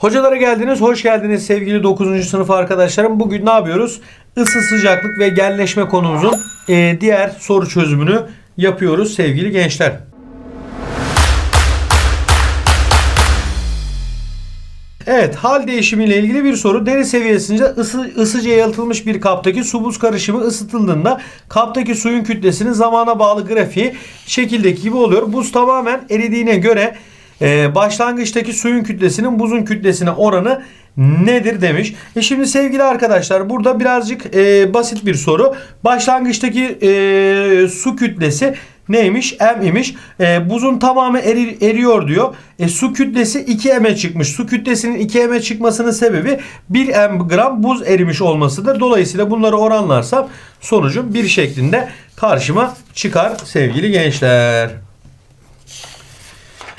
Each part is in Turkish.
Hocalara geldiniz, hoş geldiniz sevgili 9. sınıf arkadaşlarım. Bugün ne yapıyoruz? Isı, sıcaklık ve genleşme konumuzun e, diğer soru çözümünü yapıyoruz sevgili gençler. Evet, hal değişimiyle ilgili bir soru. Deri seviyesinde ısı, ısıca yalıtılmış bir kaptaki su buz karışımı ısıtıldığında kaptaki suyun kütlesinin zamana bağlı grafiği şekildeki gibi oluyor. Buz tamamen eridiğine göre e, başlangıçtaki suyun kütlesinin buzun kütlesine oranı nedir demiş. E şimdi sevgili arkadaşlar burada birazcık e, basit bir soru. Başlangıçtaki e, su kütlesi neymiş? M imiş. E, buzun tamamı eri- eriyor diyor. E, su kütlesi 2 M'e çıkmış. Su kütlesinin 2 M'e çıkmasının sebebi 1 M gram buz erimiş olmasıdır. Dolayısıyla bunları oranlarsam sonucum bir şeklinde karşıma çıkar sevgili gençler.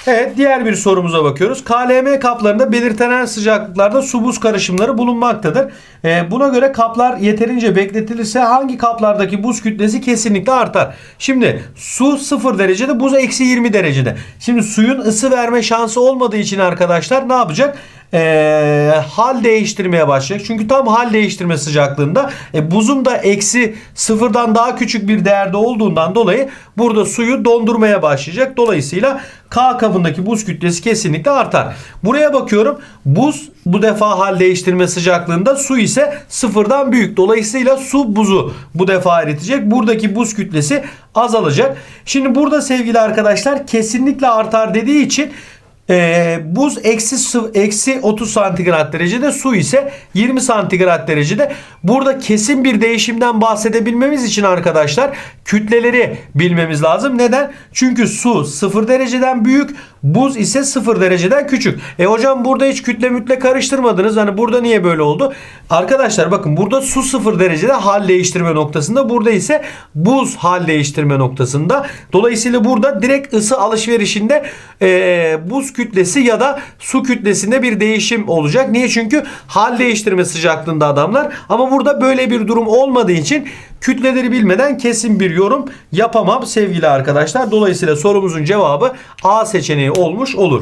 Evet diğer bir sorumuza bakıyoruz. KLM kaplarında belirtilen sıcaklıklarda su buz karışımları bulunmaktadır. Ee, buna göre kaplar yeterince bekletilirse hangi kaplardaki buz kütlesi kesinlikle artar. Şimdi su 0 derecede buz eksi 20 derecede. Şimdi suyun ısı verme şansı olmadığı için arkadaşlar ne yapacak? Ee, hal değiştirmeye başlayacak. Çünkü tam hal değiştirme sıcaklığında e, buzun da eksi sıfırdan daha küçük bir değerde olduğundan dolayı burada suyu dondurmaya başlayacak. Dolayısıyla K kabındaki buz kütlesi kesinlikle artar. Buraya bakıyorum. Buz bu defa hal değiştirme sıcaklığında su ise sıfırdan büyük. Dolayısıyla su buzu bu defa eritecek. Buradaki buz kütlesi azalacak. Şimdi burada sevgili arkadaşlar kesinlikle artar dediği için ee, buz eksi, eksi 30 santigrat derecede su ise 20 santigrat derecede. Burada kesin bir değişimden bahsedebilmemiz için arkadaşlar kütleleri bilmemiz lazım. Neden? Çünkü su 0 dereceden büyük buz ise 0 dereceden küçük. E hocam burada hiç kütle mütle karıştırmadınız. Hani burada niye böyle oldu? Arkadaşlar bakın burada su 0 derecede hal değiştirme noktasında. Burada ise buz hal değiştirme noktasında. Dolayısıyla burada direkt ısı alışverişinde e, buz kütlesi ya da su kütlesinde bir değişim olacak. Niye? Çünkü hal değiştirme sıcaklığında adamlar. Ama burada böyle bir durum olmadığı için kütleleri bilmeden kesin bir yorum yapamam sevgili arkadaşlar. Dolayısıyla sorumuzun cevabı A seçeneği olmuş olur.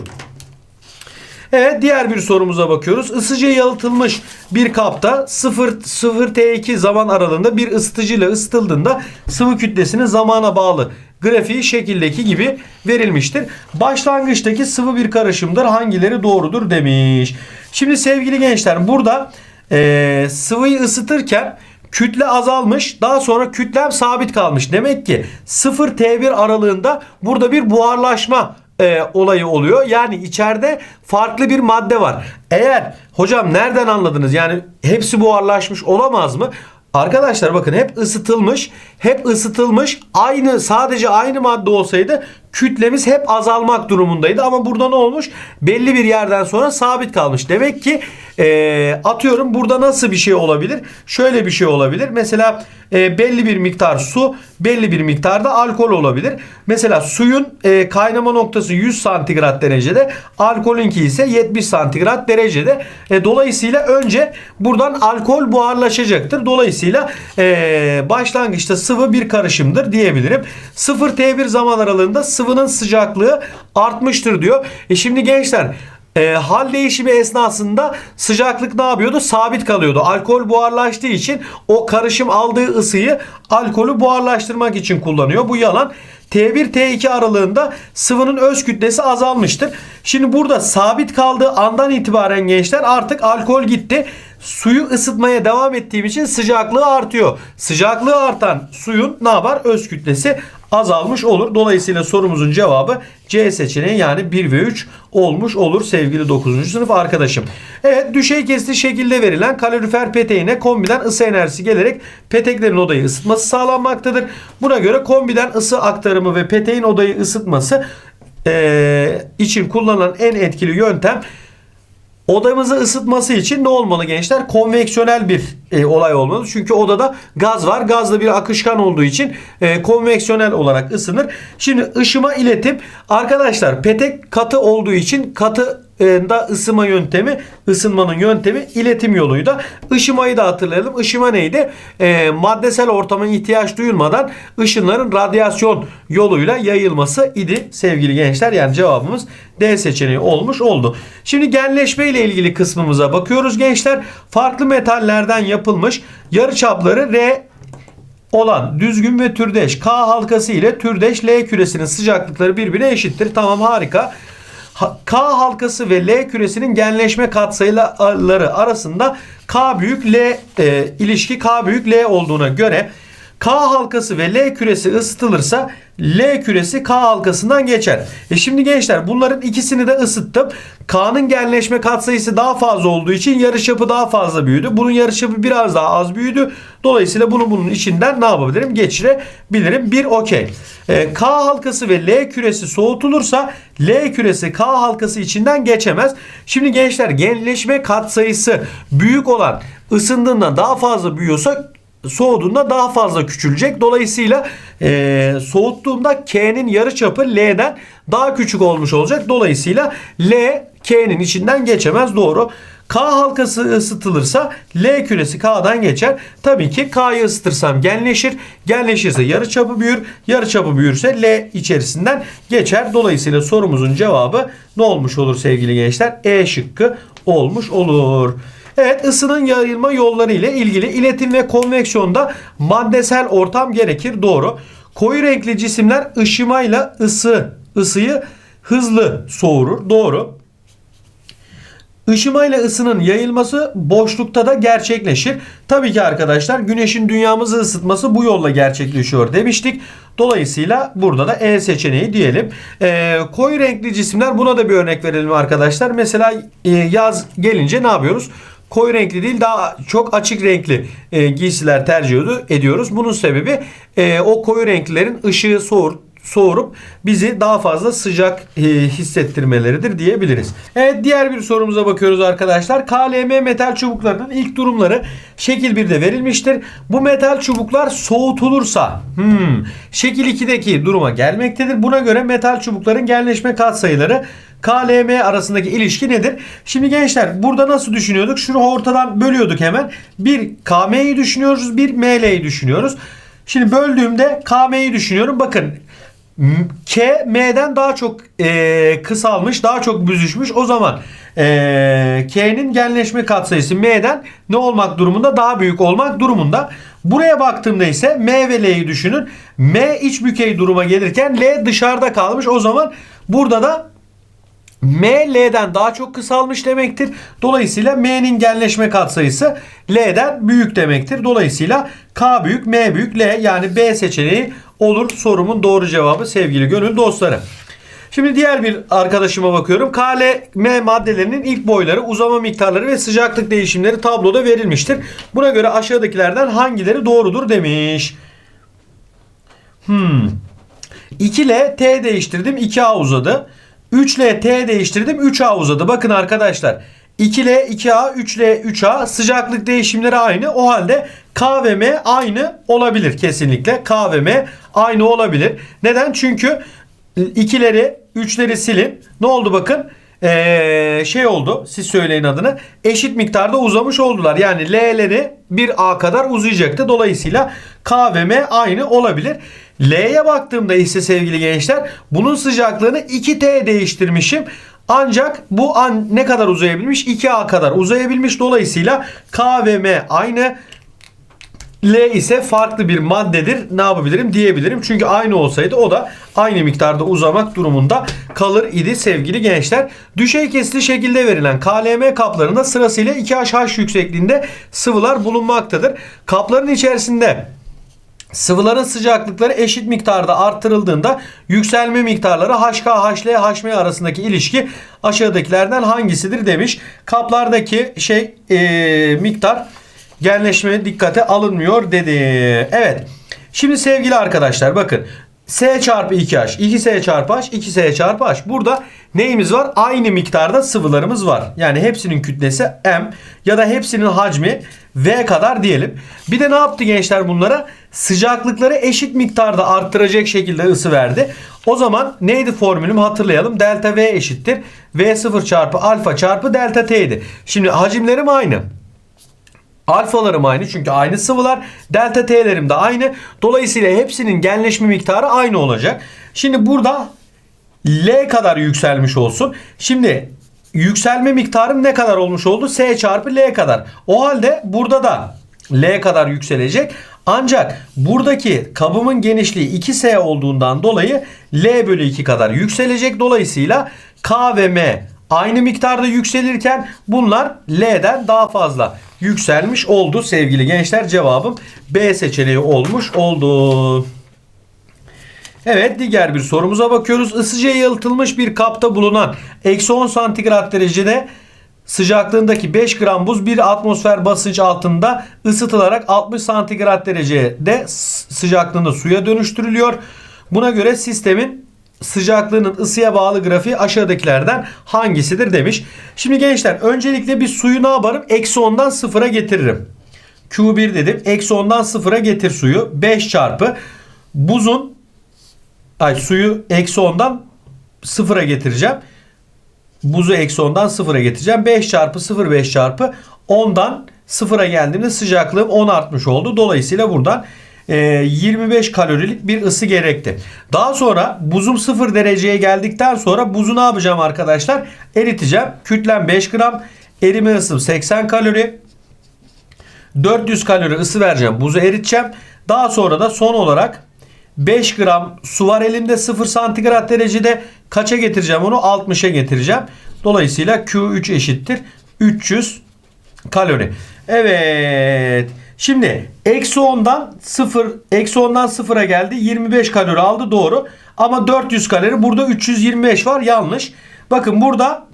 Evet diğer bir sorumuza bakıyoruz. Isıcı yalıtılmış bir kapta 0 0 T2 zaman aralığında bir ısıtıcıyla ısıtıldığında sıvı kütlesinin zamana bağlı grafiği şekildeki gibi verilmiştir. Başlangıçtaki sıvı bir karışımdır. Hangileri doğrudur demiş. Şimdi sevgili gençler burada eee, sıvıyı ısıtırken kütle azalmış. Daha sonra kütlem sabit kalmış. Demek ki 0 T1 aralığında burada bir buharlaşma e, olayı oluyor. Yani içeride farklı bir madde var. Eğer hocam nereden anladınız? Yani hepsi buharlaşmış olamaz mı? Arkadaşlar bakın hep ısıtılmış, hep ısıtılmış. Aynı sadece aynı madde olsaydı kütlemiz hep azalmak durumundaydı ama burada ne olmuş? Belli bir yerden sonra sabit kalmış. Demek ki e, atıyorum burada nasıl bir şey olabilir? Şöyle bir şey olabilir. Mesela e, belli bir miktar su, belli bir miktarda alkol olabilir. Mesela suyun e, kaynama noktası 100 santigrat derecede, alkolünki ise 70 santigrat derecede. E, dolayısıyla önce buradan alkol buharlaşacaktır. Dolayısıyla e, başlangıçta sıvı bir karışımdır diyebilirim. 0 T1 zaman aralığında sıvının sıcaklığı artmıştır diyor. E şimdi gençler e, hal değişimi esnasında sıcaklık ne yapıyordu? Sabit kalıyordu. Alkol buharlaştığı için o karışım aldığı ısıyı alkolü buharlaştırmak için kullanıyor. Bu yalan. T1 T2 aralığında sıvının öz kütlesi azalmıştır. Şimdi burada sabit kaldığı andan itibaren gençler artık alkol gitti. Suyu ısıtmaya devam ettiğim için sıcaklığı artıyor. Sıcaklığı artan suyun ne yapar? Öz kütlesi azalmış olur. Dolayısıyla sorumuzun cevabı C seçeneği yani 1 ve 3 olmuş olur sevgili 9. sınıf arkadaşım. Evet düşey kesiti şekilde verilen kalorifer peteğine kombiden ısı enerjisi gelerek peteklerin odayı ısıtması sağlanmaktadır. Buna göre kombiden ısı aktarımı ve peteğin odayı ısıtması eee, için kullanılan en etkili yöntem Odamızı ısıtması için ne olmalı gençler? Konveksiyonel bir e, olay olmalı. Çünkü odada gaz var. Gaz da bir akışkan olduğu için e, konveksiyonel olarak ısınır. Şimdi ışıma iletim. Arkadaşlar petek katı olduğu için katı da ısınma yöntemi, ısınmanın yöntemi iletim yoluydu. Işımayı da hatırlayalım. Işıma neydi? E, maddesel ortama ihtiyaç duyulmadan ışınların radyasyon yoluyla yayılması idi sevgili gençler. Yani cevabımız D seçeneği olmuş oldu. Şimdi genleşme ile ilgili kısmımıza bakıyoruz gençler. Farklı metallerden yapılmış yarıçapları R olan düzgün ve türdeş K halkası ile türdeş L küresinin sıcaklıkları birbirine eşittir. Tamam harika. K halkası ve L küresinin genleşme katsayıları arasında K büyük L e, ilişki K büyük L olduğuna göre K halkası ve L küresi ısıtılırsa L küresi K halkasından geçer. E şimdi gençler bunların ikisini de ısıttım. K'nın genleşme katsayısı daha fazla olduğu için yarıçapı daha fazla büyüdü. Bunun yarıçapı biraz daha az büyüdü. Dolayısıyla bunu bunun içinden ne yapabilirim? Geçirebilirim. Bir okey. E, K halkası ve L küresi soğutulursa L küresi K halkası içinden geçemez. Şimdi gençler genleşme katsayısı büyük olan ısındığında daha fazla büyüyorsa soğuduğunda daha fazla küçülecek. Dolayısıyla e, soğuttuğumda K'nin yarıçapı L'den daha küçük olmuş olacak. Dolayısıyla L K'nin içinden geçemez. Doğru. K halkası ısıtılırsa L küresi K'dan geçer. Tabii ki K'yı ısıtırsam genleşir. Genleşirse yarıçapı büyür. Yarıçapı büyürse L içerisinden geçer. Dolayısıyla sorumuzun cevabı ne olmuş olur sevgili gençler? E şıkkı olmuş olur. Evet ısının yayılma yolları ile ilgili iletim ve konveksiyonda maddesel ortam gerekir. Doğru. Koyu renkli cisimler ışımayla ısı, ısıyı hızlı soğurur. Doğru. Işımayla ısının yayılması boşlukta da gerçekleşir. Tabii ki arkadaşlar güneşin dünyamızı ısıtması bu yolla gerçekleşiyor demiştik. Dolayısıyla burada da E seçeneği diyelim. Ee, koyu renkli cisimler buna da bir örnek verelim arkadaşlar. Mesela e, yaz gelince ne yapıyoruz? Koyu renkli değil daha çok açık renkli e, giysiler tercih ediyor- ediyoruz. Bunun sebebi e, o koyu renklerin ışığı soğur, soğurup bizi daha fazla sıcak e, hissettirmeleridir diyebiliriz. Evet diğer bir sorumuza bakıyoruz arkadaşlar. KLM metal çubuklarının ilk durumları şekil 1'de verilmiştir. Bu metal çubuklar soğutulursa hmm, şekil 2'deki duruma gelmektedir. Buna göre metal çubukların genleşme katsayıları KLM arasındaki ilişki nedir? Şimdi gençler burada nasıl düşünüyorduk? Şunu ortadan bölüyorduk hemen. Bir KM'yi düşünüyoruz, bir ML'yi düşünüyoruz. Şimdi böldüğümde KM'yi düşünüyorum. Bakın K M'den daha çok e, kısalmış, daha çok büzüşmüş. O zaman e, K'nin genleşme katsayısı M'den ne olmak durumunda? Daha büyük olmak durumunda. Buraya baktığımda ise M ve L'yi düşünün. M iç bükey duruma gelirken L dışarıda kalmış. O zaman burada da M daha çok kısalmış demektir. Dolayısıyla M'nin genleşme katsayısı L'den büyük demektir. Dolayısıyla K büyük, M büyük, L yani B seçeneği olur sorumun doğru cevabı sevgili gönül dostları. Şimdi diğer bir arkadaşıma bakıyorum. KLM maddelerinin ilk boyları, uzama miktarları ve sıcaklık değişimleri tabloda verilmiştir. Buna göre aşağıdakilerden hangileri doğrudur demiş. Hmm. 2L T değiştirdim 2A uzadı. 3L T değiştirdim 3A uzadı. Bakın arkadaşlar 2L 2A 3L 3A sıcaklık değişimleri aynı. O halde K ve M aynı olabilir kesinlikle. K ve M aynı olabilir. Neden? Çünkü ikileri üçleri silin. Ne oldu bakın? Ee, şey oldu siz söyleyin adını eşit miktarda uzamış oldular yani L'leri bir A kadar uzayacaktı dolayısıyla K ve M aynı olabilir L'ye baktığımda ise sevgili gençler bunun sıcaklığını 2T değiştirmişim ancak bu an ne kadar uzayabilmiş 2A kadar uzayabilmiş dolayısıyla K ve M aynı L ise farklı bir maddedir. Ne yapabilirim diyebilirim. Çünkü aynı olsaydı o da aynı miktarda uzamak durumunda kalır idi sevgili gençler. Düşey kesitli şekilde verilen KLM kaplarında sırasıyla 2HH yüksekliğinde sıvılar bulunmaktadır. Kapların içerisinde Sıvıların sıcaklıkları eşit miktarda artırıldığında yükselme miktarları HK, HL, HM arasındaki ilişki aşağıdakilerden hangisidir demiş. Kaplardaki şey eee, miktar genleşme dikkate alınmıyor dedi. Evet. Şimdi sevgili arkadaşlar bakın. S çarpı 2H, 2S çarpı H, 2S çarpı H. Burada neyimiz var? Aynı miktarda sıvılarımız var. Yani hepsinin kütlesi M ya da hepsinin hacmi V kadar diyelim. Bir de ne yaptı gençler bunlara? sıcaklıkları eşit miktarda arttıracak şekilde ısı verdi. O zaman neydi formülüm hatırlayalım. Delta V eşittir. V0 çarpı alfa çarpı delta T idi. Şimdi hacimlerim aynı. Alfalarım aynı çünkü aynı sıvılar. Delta T'lerim de aynı. Dolayısıyla hepsinin genleşme miktarı aynı olacak. Şimdi burada L kadar yükselmiş olsun. Şimdi yükselme miktarım ne kadar olmuş oldu? S çarpı L kadar. O halde burada da L kadar yükselecek. Ancak buradaki kabımın genişliği 2S olduğundan dolayı L bölü 2 kadar yükselecek. Dolayısıyla K ve M aynı miktarda yükselirken bunlar L'den daha fazla yükselmiş oldu sevgili gençler. Cevabım B seçeneği olmuş oldu. Evet diğer bir sorumuza bakıyoruz. Isıca yalıtılmış bir kapta bulunan eksi 10 santigrat derecede sıcaklığındaki 5 gram buz bir atmosfer basınç altında ısıtılarak 60 santigrat derecede sıcaklığında suya dönüştürülüyor. Buna göre sistemin sıcaklığının ısıya bağlı grafiği aşağıdakilerden hangisidir demiş. Şimdi gençler öncelikle bir suyu ne yaparım? Eksi 10'dan sıfıra getiririm. Q1 dedim. Eksi 10'dan sıfıra getir suyu. 5 çarpı buzun ay suyu eksi 10'dan sıfıra getireceğim. Buzu eksi 10'dan sıfıra getireceğim. 5 çarpı 0 5 çarpı 10'dan sıfıra geldiğimde sıcaklığım 10 artmış oldu. Dolayısıyla buradan 25 kalorilik bir ısı gerekti. Daha sonra buzum 0 dereceye geldikten sonra buzu ne yapacağım arkadaşlar? Eriteceğim. Kütlem 5 gram. Erime ısım 80 kalori. 400 kalori ısı vereceğim. Buzu eriteceğim. Daha sonra da son olarak 5 gram su var elimde 0 santigrat derecede. Kaça getireceğim onu? 60'a getireceğim. Dolayısıyla Q3 eşittir 300 kalori. Evet. Şimdi eksi 10'dan 0 eksi 10'dan 0'a geldi. 25 kalori aldı doğru. Ama 400 kalori burada 325 var yanlış. Bakın burada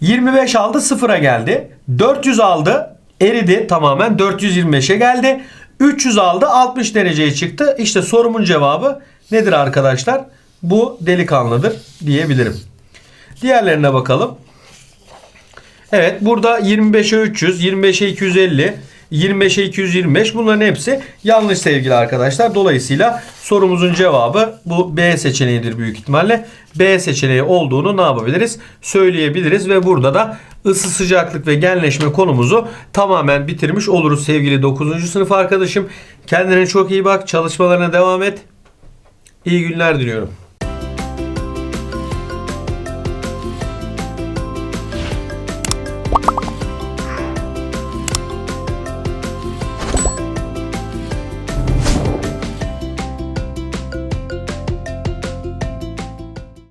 25 aldı sıfıra geldi. 400 aldı eridi tamamen 425'e geldi. 300 aldı 60 dereceye çıktı. İşte sorumun cevabı nedir arkadaşlar? Bu delikanlıdır diyebilirim. Diğerlerine bakalım. Evet burada 25'e 300, 25'e 250, 25'e 225 bunların hepsi yanlış sevgili arkadaşlar. Dolayısıyla sorumuzun cevabı bu B seçeneğidir büyük ihtimalle. B seçeneği olduğunu ne yapabiliriz? Söyleyebiliriz ve burada da ısı sıcaklık ve genleşme konumuzu tamamen bitirmiş oluruz sevgili 9. sınıf arkadaşım. Kendine çok iyi bak. Çalışmalarına devam et. İyi günler diliyorum.